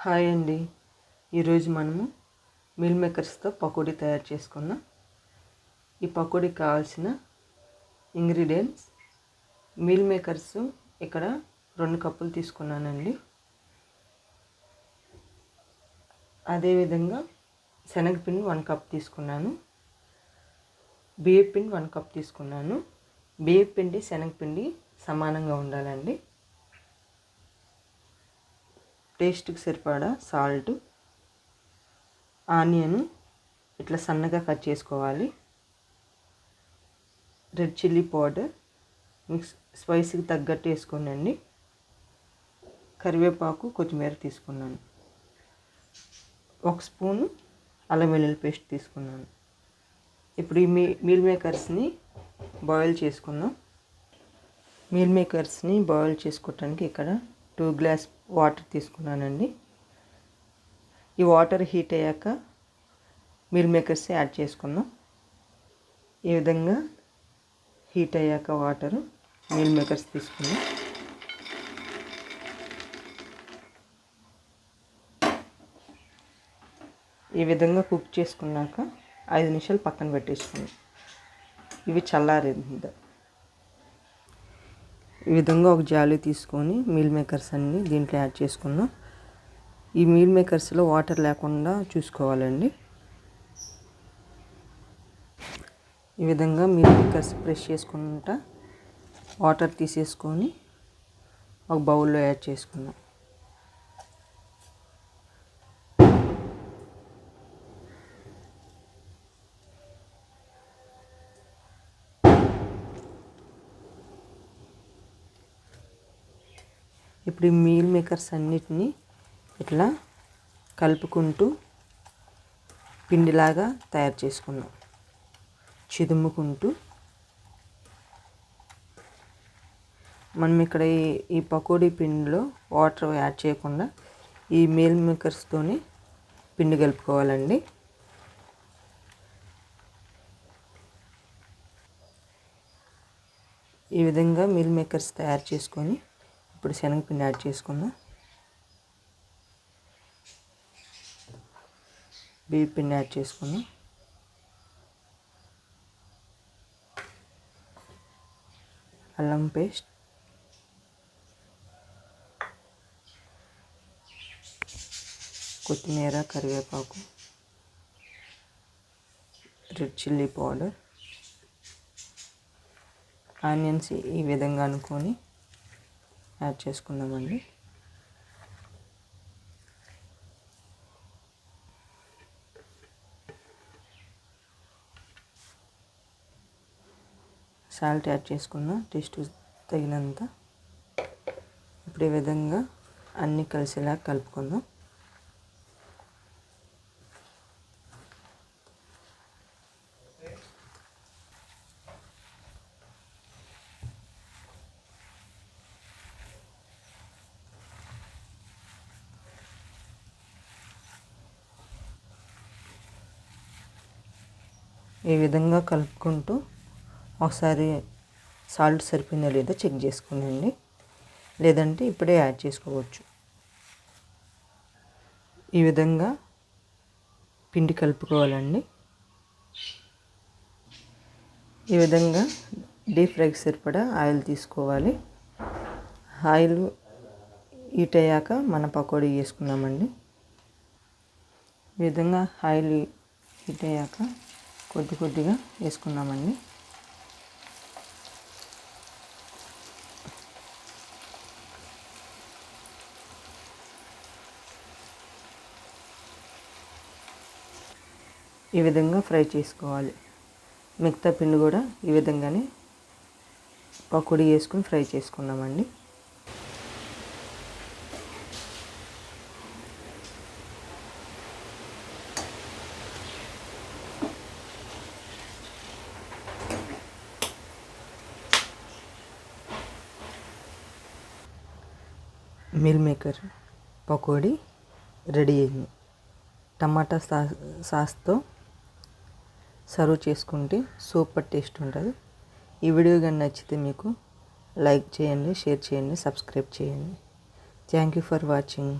Hi అండి. ఈరోజు మనము మిల్ మేకర్స్తో పకోడీ తయారు చేసుకున్నాం ఈ పకోడీకి కావాల్సిన ఇంగ్రీడియంట్స్ మిల్ మేకర్స్ ఇక్కడ రెండు కప్పులు తీసుకున్నానండి. అదేవిధంగా శనగపిండి వన్ కప్ తీసుకున్నాను. బియ్యం పిండి వన్ కప్ తీసుకున్నాను. బియ్యం పిండి శనగపిండి సమానంగా ఉండాలండి. టేస్ట్కి సరిపడా సాల్ట్ ఆనియన్ ఇట్లా సన్నగా కట్ చేసుకోవాలి. రెడ్ చిల్లీ పౌడర్ మిక్స్ స్పైసీకి తగ్గట్టు వేసుకోనండి. కరివేపాకు కొత్తిమీర తీసుకున్నాను. ఒక స్పూను అల్లం వెల్లుల్లి పేస్ట్ తీసుకున్నాను. ఇప్పుడు ఈ మీ మీల్ మేకర్స్ని బాయిల్ చేసుకుందాం. మీల్ మేకర్స్ని బాయిల్ చేసుకోవటానికి ఇక్కడ టూ గ్లాస్ వాటర్ తీసుకున్నానండి. ఈ వాటర్ హీట్ అయ్యాక మిల్ మేకర్స్ యాడ్ చేసుకుందాం. ఈ విధంగా హీట్ అయ్యాక వాటర్ మీల్ మేకర్స్ తీసుకుందాం. ఈ విధంగా కుక్ చేసుకున్నాక ఐదు నిమిషాలు పక్కన పెట్టేసుకుందాం. ఇవి చల్లారి ఈ విధంగా ఒక జాలి తీసుకొని మీల్ మేకర్స్ అన్నీ దీంట్లో యాడ్ చేసుకుందాం. ఈ మీల్ మేకర్స్లో వాటర్ లేకుండా చూసుకోవాలండి. ఈ విధంగా మీల్ మేకర్స్ ప్రెస్ చేసుకుంటా వాటర్ తీసేసుకొని ఒక బౌల్లో యాడ్ చేసుకుందాం. ఇప్పుడు ఈ మీల్ మేకర్స్ అన్నిటినీ ఇట్లా కలుపుకుంటూ పిండిలాగా తయారు చేసుకున్నాం. చిదుముకుంటూ. మనం ఇక్కడ ఈ ఈ పకోడీ పిండిలో వాటర్ యాడ్ చేయకుండా ఈ మీల్ మేకర్స్తోని పిండి కలుపుకోవాలండి. ఈ విధంగా మీల్ మేకర్స్ తయారు చేసుకొని ఇప్పుడు శనగపిండి యాడ్ చేసుకుందాం. బియ్య పిండి యాడ్ చేసుకుందాం. అల్లం పేస్ట్. కొత్తిమీర కరివేపాకు రెడ్ చిల్లీ పౌడర్ ఆనియన్స్ ఈ విధంగా అనుకొని యాడ్ చేసుకుందామండి. సాల్ట్ యాడ్ చేసుకుందాం టేస్ట్ తగినంత. ఇప్పుడు ఈ విధంగా అన్నీ కలిసేలా కలుపుకుందాం. ఈ విధంగా కలుపుకుంటూ ఒకసారి సాల్ట్ సరిపోయిందో లేదో చెక్ చేసుకోనండి. లేదంటే ఇప్పుడే యాడ్ చేసుకోవచ్చు. ఈ విధంగా పిండి కలుపుకోవాలండి. ఈ విధంగా డీప్ ఫ్రైకి సరిపడా ఆయిల్ తీసుకోవాలి. ఆయిల్ హీట్ అయ్యాక మన పకోడీ వేసుకున్నామండి ఈ విధంగా ఆయిల్ హీట్ అయ్యాక కొద్ది కొద్దిగా వేసుకున్నామండి. ఈ విధంగా ఫ్రై చేసుకోవాలి. మిగతా పిండి కూడా ఈ విధంగానే పకోడీ వేసుకుని ఫ్రై చేసుకున్నామండి. మిల్ మేకర్ పకోడీ రెడీ అయింది. టమాటా సా సాస్తో సర్వ్ చేసుకుంటే సూపర్ టేస్ట్ ఉంటుంది. ఈ వీడియో కానీ నచ్చితే మీకు లైక్ చేయండి షేర్ చేయండి సబ్స్క్రైబ్ చేయండి. Thank you for watching.